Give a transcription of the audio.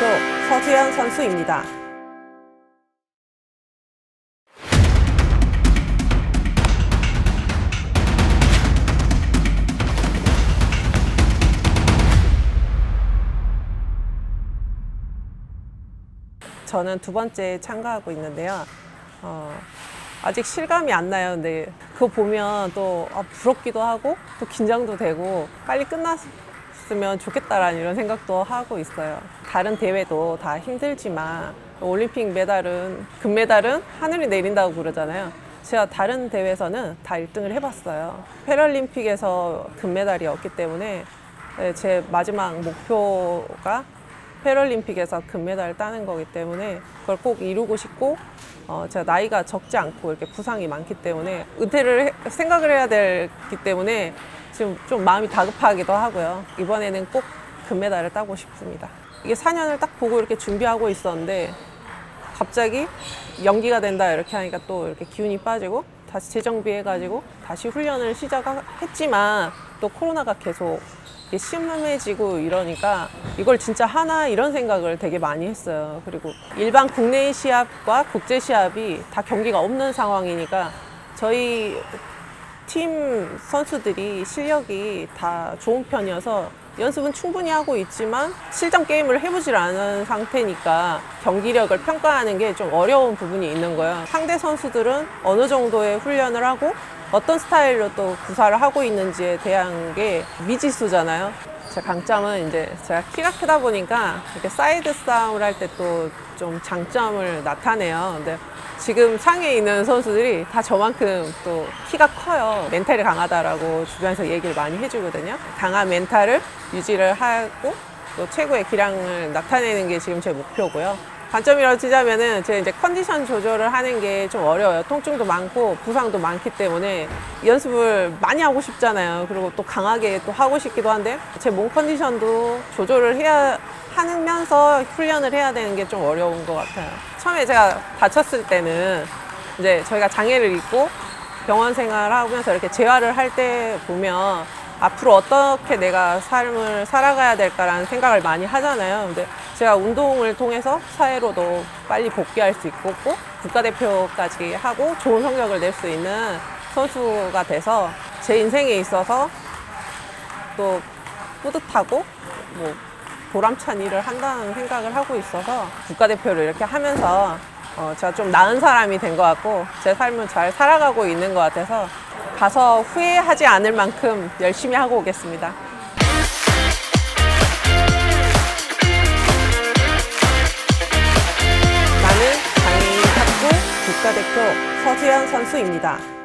서수연 선수입니다. 저는 두 번째 참가하고 있는데요. 어, 아직 실감이 안 나요. 근데 그거 보면 또 아, 부럽기도 하고 또 긴장도 되고 빨리 끝 났으면 좋겠다라는 이런 생각도 하고 있어요. 다른 대회도 다 힘들지만 올림픽 메달은 금메달은 하늘이 내린다고 그러잖아요. 제가 다른 대회에서는 다 1등을 해봤어요. 패럴림픽에서 금메달이었기 때문에 네, 제 마지막 목표가 패럴림픽에서 금메달을 따는 거기 때문에 그걸 꼭 이루고 싶고 어, 제가 나이가 적지 않고 이렇게 부상이 많기 때문에 은퇴를 해- 생각을 해야 되기 때문에 지금 좀 마음이 다급하기도 하고요. 이번에는 꼭 금메달을 따고 싶습니다. 이게 4년을 딱 보고 이렇게 준비하고 있었는데 갑자기 연기가 된다 이렇게 하니까 또 이렇게 기운이 빠지고 다시 재정비해가지고 다시 훈련을 시작했지만 또 코로나가 계속 이게 심해지고 이러니까 이걸 진짜 하나 이런 생각을 되게 많이 했어요. 그리고 일반 국내 시합과 국제 시합이 다 경기가 없는 상황이니까 저희 팀 선수들이 실력이 다 좋은 편이어서 연습은 충분히 하고 있지만 실전 게임을 해보질 않은 상태니까 경기력을 평가하는 게 좀 어려운 부분이 있는 거예요. 상대 선수들은 어느 정도의 훈련을 하고 어떤 스타일로 또 구사를 하고 있는지에 대한 게 미지수잖아요. 제 강점은 이제 제가 키가 크다 보니까 이렇게 사이드 싸움을 할 때 또 좀 장점을 나타내요. 근데 지금 상에 있는 선수들이 다 저만큼 또 키가 커요. 멘탈이 강하다라고 주변에서 얘기를 많이 해주거든요. 강한 멘탈을 유지를 하고 또 최고의 기량을 나타내는 게 지금 제 목표고요. 단점이라고 치자면은 제가 이제 컨디션 조절을 하는 게 좀 어려워요. 통증도 많고 부상도 많기 때문에 연습을 많이 하고 싶잖아요. 그리고 또 강하게 또 하고 싶기도 한데 제 몸 컨디션도 조절을 해야 하면서 훈련을 해야 되는 게 좀 어려운 것 같아요. 처음에 제가 다쳤을 때는 이제 저희가 장애를 입고 병원 생활하면서 이렇게 재활을 할 때 보면 앞으로 어떻게 내가 삶을 살아가야 될까라는 생각을 많이 하잖아요. 근데 제가 운동을 통해서 사회로도 빨리 복귀할 수 있고 꼭 국가대표까지 하고 좋은 성적을 낼 수 있는 선수가 돼서 제 인생에 있어서 또 뿌듯하고 뭐 보람찬 일을 한다는 생각을 하고 있어서 국가대표를 이렇게 하면서 어, 제가 좀 나은 사람이 된 것 같고 제 삶을 잘 살아가고 있는 것 같아서 가서 후회하지 않을 만큼 열심히 하고 오겠습니다. 나는 장애인 탁구 국가대표 서수연 선수입니다.